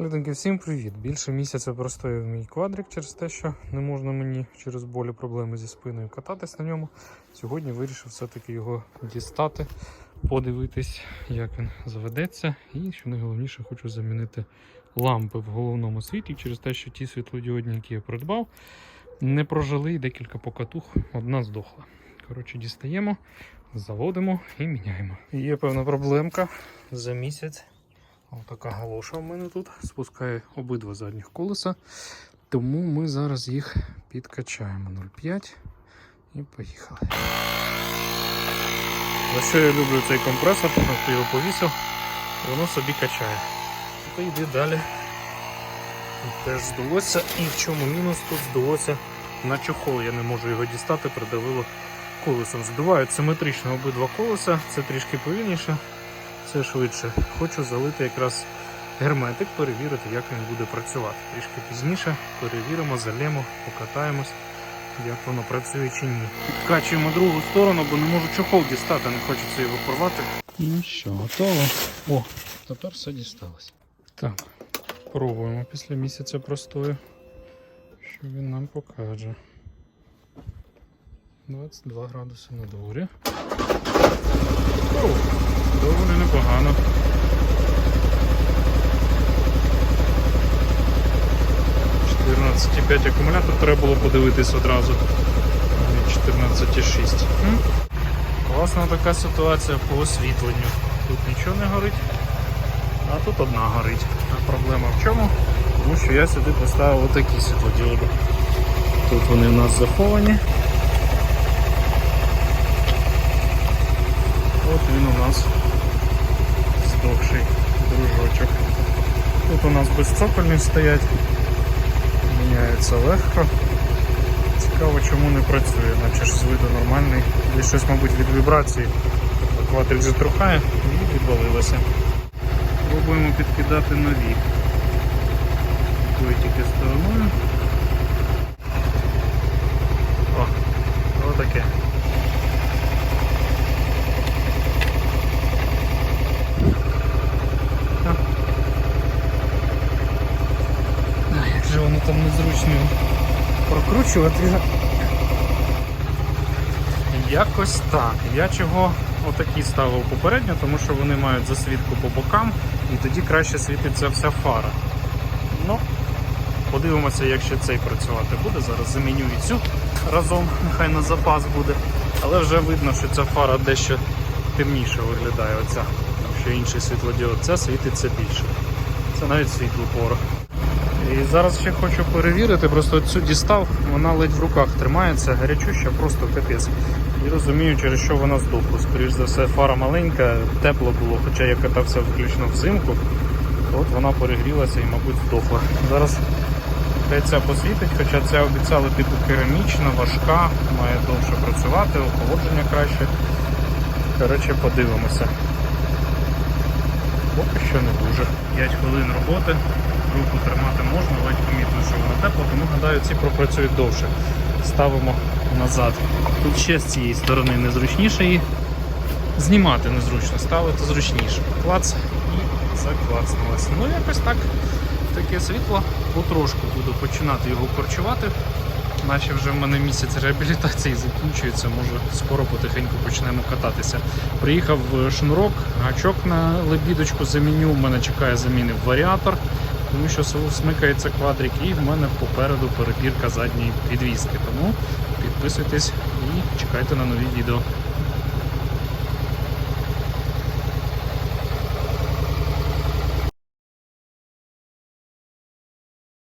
Люденьки, всім привіт! Більше місяця простояв мій квадрик через те, що не можна мені через болі проблеми зі спиною кататись на ньому. Сьогодні вирішив все-таки його дістати, подивитись, як він заведеться. І що найголовніше, хочу замінити лампи в головному світлі через те, що ті світлодіодні, які я придбав, не прожили і декілька покатух, одна здохла. Коротше, дістаємо, заводимо і міняємо. Є певна проблемка за місяць. Ось така галоша в мене тут спускає обидва задніх колеса. Тому ми зараз їх підкачаємо 0,5 і поїхали. За що я люблю цей компресор, от його повісив, воно собі качає. То йди далі. Теж здалося. І в чому мінус тут здалося на чохол. Я не можу його дістати, придавило колесом. Здувають симетрично обидва колеса, це трішки повільніше це швидше. Хочу залити якраз герметик, перевірити, як він буде працювати. Трішки пізніше перевіримо, залємо, покатаємось, як воно працює чи ні. Підкачуємо другу сторону, бо не можу чохол дістати, не хочеться його порвати. Ну що, готово. О, тепер все дісталось. Так, пробуємо після місяця простою, що він нам покаже. 22 градуси на дворі. О, доволі непогано. п'ять акумулятор треба було подивитись одразу. 14,6. Класна така ситуація по освітленню. Тут нічого не горить, а тут одна горить. А проблема в чому? Тому що я сюди поставив отакі світлодіоди. Тут вони в нас заховані. От він у нас здохший дружочок. Тут у нас безцокольні стоять, міняється легко. Цікаво, чому не працює, наче ж з виду нормальний. Десь щось, мабуть, від вібрації. Квадрик затрухає і відвалилося. Пробуємо підкидати нові. Тільки стороною. О, отаке. А, Як же воно прокручувати. Якось так. Я чого отакі ставив попередньо, тому що вони мають засвітку по бокам і тоді краще світиться вся фара. Ну, подивимося, як ще цей працювати буде. Зараз заміню і цю разом, нехай на запас буде. Але вже видно, що ця фара дещо темніше виглядає оця, тому що інший світлодіод це світиться більше. Це навіть світло порох. І зараз ще хочу перевірити, просто цю дістав, вона ледь в руках тримається, гарячуща, просто капець. І розумію, через що вона здохла. Скоріш за все, фара маленька, тепло було, хоча я катався виключно взимку. От вона перегрілася і, мабуть, здохла. Зараз ця посвітить, хоча ця обіцяла типу керамічна, важка, має довше працювати, охолодження краще. Коротше, подивимося. Поки що не дуже. 5 хвилин роботи, руку тримати можна, ледь помітно, що вона тепла, тому гадаю, ці пропрацюють довше. Ставимо назад. Тут ще з цієї сторони незручніше її. Знімати незручно, ставити зручніше. Клац і заклацнулося. Ну якось так. Таке світло, потрошку буду починати його корчувати. Наче вже в мене місяць реабілітації закінчується, може скоро потихеньку почнемо кататися. Приїхав в шнурок, гачок на лебідочку заміню. У мене чекає заміни варіатор, тому що смикається квадрик, і в мене попереду перепірка задньої підвіски. Тому підписуйтесь і чекайте на нові відео.